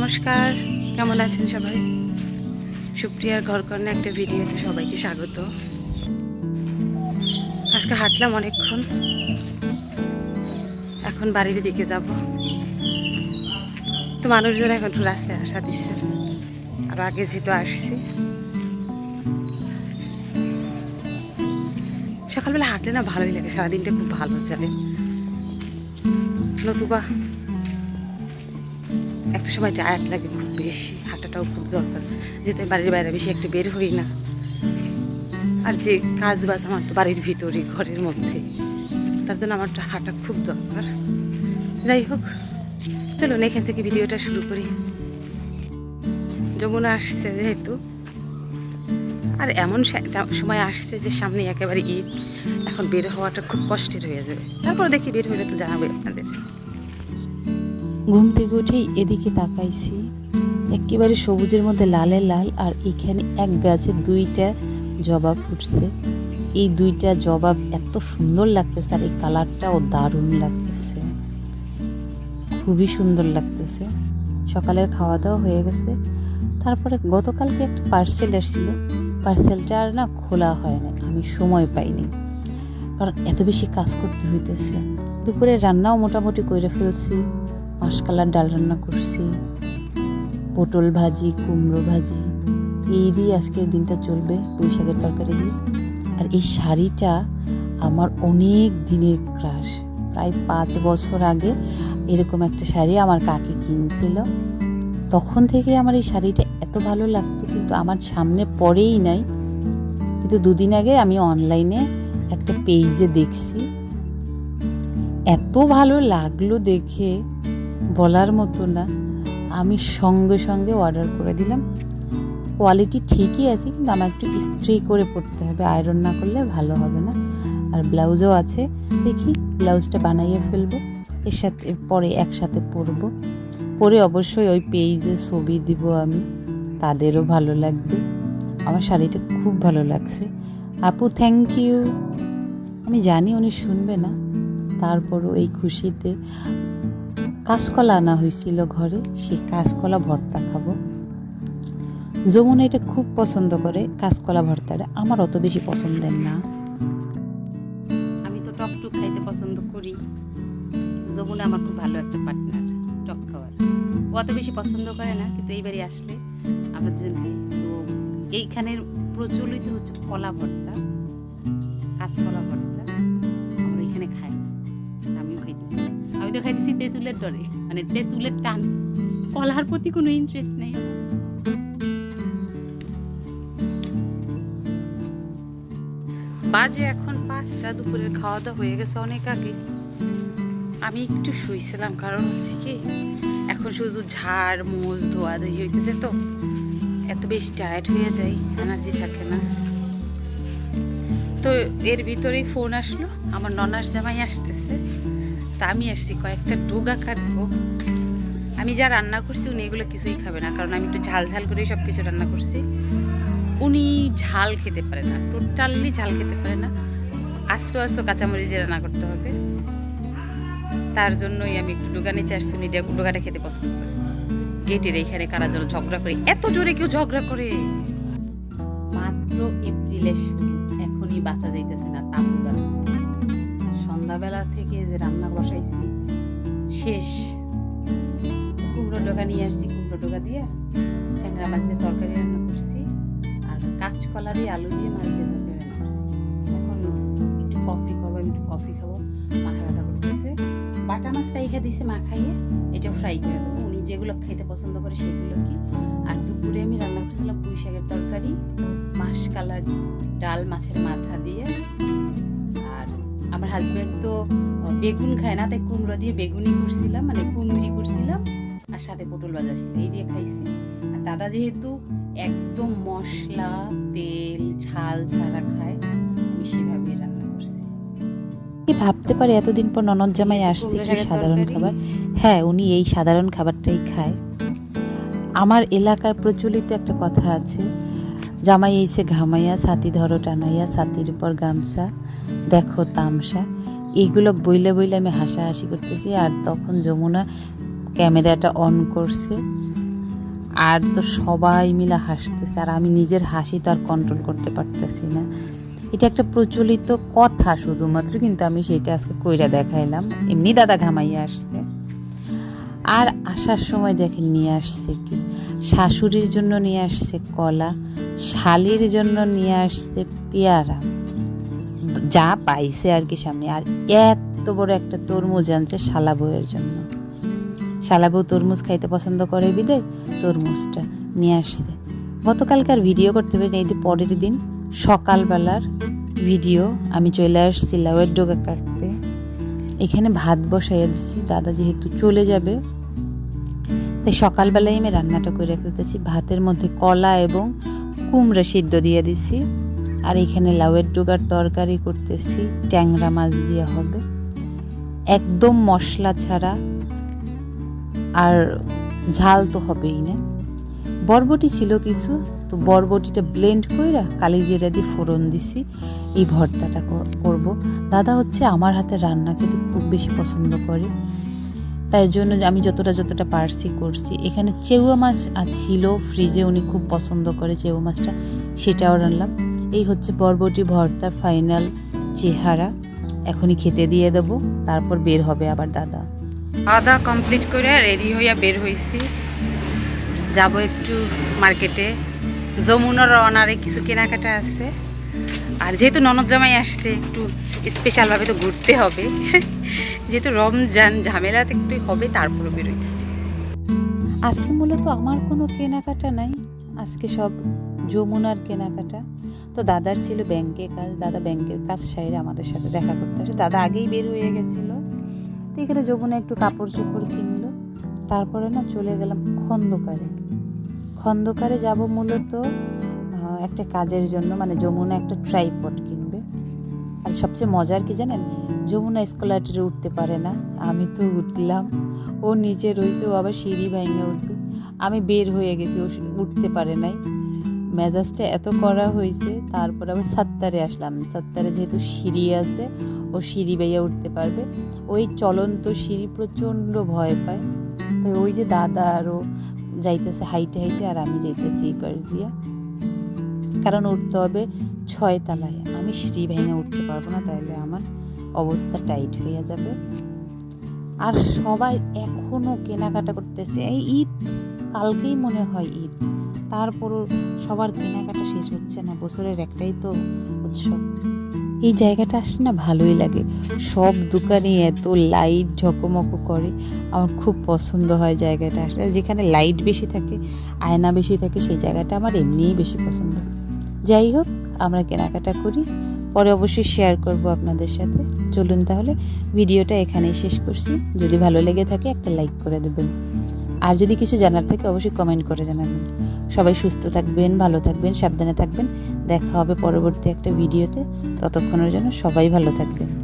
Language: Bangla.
নমস্কার। কেমন আছেন সবাই? সুপ্রিয়ার ঘর কর্ণে একটা ভিডিওতে সবাইকে স্বাগত। আজকে হাঁটলাম অনেকক্ষণ। এখন বাড়ির দিকে যাব। তো মানুষজন এখন একটু রাস্তায় আসা দিচ্ছে। আর আগে যেহেতু আসছি। সকালবেলা হাঁটলে না ভালোই লাগে, সারাদিনটা খুব ভালো চলে নতুবা একটা সময় টায়ার্ড লাগে খুব বেশি, হাঁটাটাও খুব দরকার। যেহেতু আমি বাড়ির বাইরে বেশি একটা বের হই না। আর যে কাজ বাজ আমার তো বাড়ির ভিতরে ঘরের মধ্যে তার জন্য আমার হাঁটা খুব দরকার। যাই হোক, চলুন এখান থেকে ভিডিওটা শুরু করি। যমুনা আসছে যেহেতু। আর এমন সময় আসছে যে সামনে একেবারে ঈদ। এখন বের হওয়াটা খুব কষ্টের হয়ে যাবে। তারপর দেখি বের হলে তো জানাবে আপনাদের। ঘুম থেকে উঠেই এদিকে তাকাইছি। একেবারে সবুজের মধ্যে লালে লাল আর এখানে এক গাছে দুইটা জবা ফুটছে। এই দুইটা জবা এত সুন্দর লাগতেছে আর এই কালারটাও দারুণ লাগতেছে। খুবই সুন্দর লাগতেছে। সকালের খাওয়া দাওয়া হয়ে গেছে। তারপরে গতকালকে একটা পার্সেল আসছিল। পার্সেলটা আর না খোলা হয় না আমি সময় পাইনি। কারণ এত বেশি কাজ করতে হইতেছে। দুপুরে রান্নাও মোটামুটি করে ফেলছি। মাসকালার ডাল রান্না করছি, পটল ভাজি, কুমড়ো ভাজি, এই দিয়ে আজকের দিনটা চলবে পুঁই শাকের তরকারি। দিয়ে আর এই শাড়িটা আমার অনেক দিনের ক্রাশ। প্রায় পাঁচ বছর আগে এরকম একটা শাড়ি আমার কাকি কিনছিল। তখন থেকে আমার এই শাড়িটা এত ভালো লাগতো, কিন্তু আমার সামনে পরেই নাই। কিন্তু দুদিন আগে আমি অনলাইনে একটা পেজে দেখছি। এত ভালো লাগল দেখে। বলার মতো না। আমি সঙ্গে সঙ্গে অর্ডার করে দিলাম। কোয়ালিটি ঠিকই আছে, কিন্তু আমার একটু ইস্ত্রি করে পড়তে হবে। আয়রন না করলে ভালো হবে না। আর ব্লাউজও আছে। দেখি ব্লাউজটা বানাইয়ে ফেলব। এর সাথে পরে একসাথে পরবো। পরে অবশ্যই ওই পেজে ছবি দিব আমি। তাদেরও ভালো লাগবে। আমার শাড়িটা খুব ভালো লাগছে। আপু থ্যাংক ইউ আমি জানি উনি শুনবে না। তারপরও এই খুশিতে কাঁচকলা আনা হয়েছিল ঘরে, সেই কাঁচকলা ভর্তা খাব। যমুনা এটা খুব পছন্দ করে, কাঁচকলা ভর্তাটা। আমার অত বেশি পছন্দের না। আমি তো টক টুক খাইতে পছন্দ করি। যমুনা আমার খুব ভালো একটা পার্টনার টক খাওয়ার। ও অত বেশি পছন্দ করে না, কিন্তু এইবারই আসলে আমরা দুজন তো এইখানের প্রচলিত হচ্ছে কলা ভর্তা, কাঁচকলা ভর্তা। আমি তো খাইতেছি তেঁতুলের ডরে। মানে তেঁতুলের টান। কলার প্রতি কোনো ইন্টারেস্ট নেই। বাজে এখন পাঁচটা, দুপুরের খাওয়া দাওয়া হয়ে গেছে অনেক আগে। আমি একটু শুইছিলাম, কারণ হচ্ছে কি, এখন শুধু ঝাড় মোজ ধোয়া, ধুই হইতেছে তো। এত বেশি টায়ার্ড হয়ে যাই এনার্জি থাকে না। তো এর ভিতরেই ফোন আসলো, আমার ননার জামাই আসতেছে। তা আমি আসছি, কয়েকটা ডোগা কাটবো আমি যা রান্না করছি, উনি এগুলো কিছুই খাবে না, কারণ আমি একটু ঝাল ঝাল করেই সব কিছু রান্না করছি। উনি ঝাল খেতে পারে না, টোটালি ঝাল খেতে পারে না। আস্ত আস্ত কাঁচামরিচ দিয়ে রান্না করতে হবে। তার জন্যই আমি একটু ডোগা নিতে আসছি, উনি ডোগাটা খেতে পছন্দ করে। গেটের এইখানে কারা যেন ঝগড়া করে, এত জোরে কেউ ঝগড়া করে। মাত্র এপ্রিলের শুরু, এখনই বাঁচা যাইতেছে না তাপুদা সন্ধ্যাবেলা থেকে যে রান্না বসাইছি, শেষ। কুমড়ো ডোকা নিয়ে আসছি কুমড়ো ডোকা দিয়ে ট্যাংরা মাছ দিয়ে তরকারি রান্না করছি আর কাঁচকলা দিয়ে আলু দিয়ে মাছ দিয়ে তরকারি রান্না করছি। এখন একটু কফি করব, আমি একটু কফি খাব, মাথা ব্যথা করতেছে। বাটা মাছ রাইখা দিয়েছে মা খাইয়ে, এটা ফ্রাই করে দেবো। উনি যেগুলো খাইতে পছন্দ করে সেগুলো কি? আর দুপুরে আমি রান্না করছিলাম পুঁই শাকের তরকারি মাছ কালার ডাল মাছের মাথা দিয়ে। আমার হাজব্যান্ড তো বেগুন খায় না তাই কুমড়ো দিয়ে বেগুনি করছিলাম মানে কুমড়ি করছিলাম আর সাথে পটল ভাজা ছিল এই দিয়ে খাইছি। আর দাদা যেহেতু একদম মশলা তেল ঝাল ছাড়া খায় আমি সেভাবে রান্না করছি। কি ভাবতে পারে এতদিন পর ননদ জামাই আসছে কি সাধারণ খাবার? হ্যাঁ উনি এই সাধারণ খাবারটাই খায়। আমার এলাকায় প্রচলিত একটা কথা আছে জামাই এসে ঘামাইয়া ছাতি ধরো টানাইয়া ছাতির উপর গামছা দেখো তামসা এইগুলো বইলে বইলে আমি হাসাহাসি করতেছি, আর তখন যমুনা ক্যামেরাটা অন করছে, আর তো সবাই মিলে হাসতেছে, আর আমি নিজের হাসি তো আর কন্ট্রোল করতে পারতেছি না। এটা একটা প্রচলিত কথা শুধুমাত্র, কিন্তু আমি সেটা আজকে কইরা দেখাইলাম। এমনি দাদা ঘামাইয়া আসছে। আর আসার সময় দেখেন নিয়ে আসছে কি? শাশুড়ির জন্য নিয়ে আসছে কলা, শালির জন্য নিয়ে আসছে পেয়ারা। যা পাইছে আর কি সামনে। আর এত বড় একটা তরমুজ আনছে শালা বউয়ের জন্য। শালা বউ তরমুজ খাইতে পছন্দ করে বিদে? তরমুজটা নিয়ে আসছে। গতকালকার ভিডিও করতে পারি এই যে পরের দিন সকালবেলার ভিডিও আমি চলে আসছি লাউয়ের ডোকা কাটতে। এখানে ভাত বসাইয়া দিচ্ছি, দাদা যেহেতু চলে যাবে। তাই সকালবেলায় আমি রান্নাটা করে ফেলতেছি। ভাতের মধ্যে কলা এবং কুমড়া সিদ্ধ দিয়ে দিছি। আর এখানে লাউয়ের ডোগার তরকারি করতেছি, ট্যাংরা মাছ দিয়ে হবে। একদম মশলা ছাড়া আর ঝাল তো হবেই না। বরবটি ছিল কিছু, তো বরবটিটা ব্লেন্ড কইরা কালি জিরা দিয়ে ফোড়ন দিছি। এই ভর্তাটা করব। দাদা হচ্ছে আমার হাতে রান্না খেতে খুব বেশি পছন্দ করে। তাই জন্য আমি যতটা যতটা পারছি করছি। এখানে চেউয়া মাছ ছিল ফ্রিজে উনি খুব পছন্দ করে চেউয়া মাছটা, সেটাও রান্নাম এই হচ্ছে বরবটি ভর্তার ফাইনাল চেহারা। এখনই খেতে দিয়ে দেবো তারপর বের হবে আবার দাদা। দাওয়া কমপ্লিট করে রেডি হইয়া বের হয়েছি যাব একটু মার্কেটে যমুনার রওনারে কিছু কেনাকাটা আছে। আর যেহেতু ননদ জামাই আসছে একটু স্পেশালভাবে তো ঘুরতে হবে। যেহেতু রমজান ঝামেলাতে একটু হবে তারপরে বের হইতেছি। আজকে মূলত আমার কোনো কেনাকাটা নাই। আজকে সব যমুনার কেনাকাটা। তো দাদার ছিল ব্যাংকে কাজ, দাদা ব্যাংকের কাজ সাইরে আমাদের সাথে দেখা করতে আসে। দাদা আগেই বের হয়ে গেছিল। তো এখানে যমুনা একটু কাপড় চোপড় কিনলো। তারপরে না চলে গেলাম খন্দকারে। খন্দকারে যাব মূলত একটা কাজের জন্য মানে যমুনা একটা ট্রাইপড কিনবে। আর সবচেয়ে মজার কি জানেন? যমুনা স্কলারটিতে উঠতে পারে না। আমি তো উঠলাম। ও নিচে রয়েছে, ও আবার সিঁড়ি ভেঙে উঠবে। আমি বের হয়ে গেছি, ও উঠতে পারে নাই। মেজাজটা এত করা হয়েছে, তারপর আবার সাত্তারে আসলাম। সাত্তারে যেহেতু সিঁড়ি আছে, ও সিঁড়ি বেয়ে উঠতে পারবে। ওই চলন্ত সিঁড়ি প্রচণ্ড ভয় পায়। তাই ওই যে দাদা আরও যাইতেছে হাইটে হাইটে, আর আমি যাইতেছি এই পাশ দিয়া। কারণ উঠতে হবে ছয় তালায়। আমি সিঁড়ি ভেঙে উঠতে পারব না, তাইলে আমার অবস্থা টাইট হয়ে যাবে। আর সবাই এখনও কেনাকাটা করতেছে। এই ঈদ, কালকেই মনে হয় ঈদ। তারপরও সবার কেনাকাটা শেষ হচ্ছে না, বছরের একটাই তো উৎসব। এই জায়গাটা আসলে না ভালোই লাগে। সব দোকানে এত লাইট ঝকমক করে, আমার খুব পছন্দ হয় জায়গাটা আসলে। যেখানে লাইট বেশি থাকে, আয়না বেশি থাকে, সেই জায়গাটা আমার এমনিই বেশি পছন্দ। যাই হোক, আমরা কেনাকাটা করি, পরে অবশ্যই শেয়ার করব আপনাদের সাথে। চলুন তাহলে, ভিডিওটা এখানেই শেষ করছি। যদি ভালো লেগে থাকে, একটা লাইক করে দেবেন। আর যদি কিছু জানার থাকে অবশ্যই কমেন্ট করে জানাবেন। সবাই সুস্থ থাকবেন, ভালো থাকবেন, সাবধানে থাকবেন। দেখা হবে পরবর্তী একটা ভিডিওতে ততক্ষণের জন্য সবাই ভালো থাকবেন।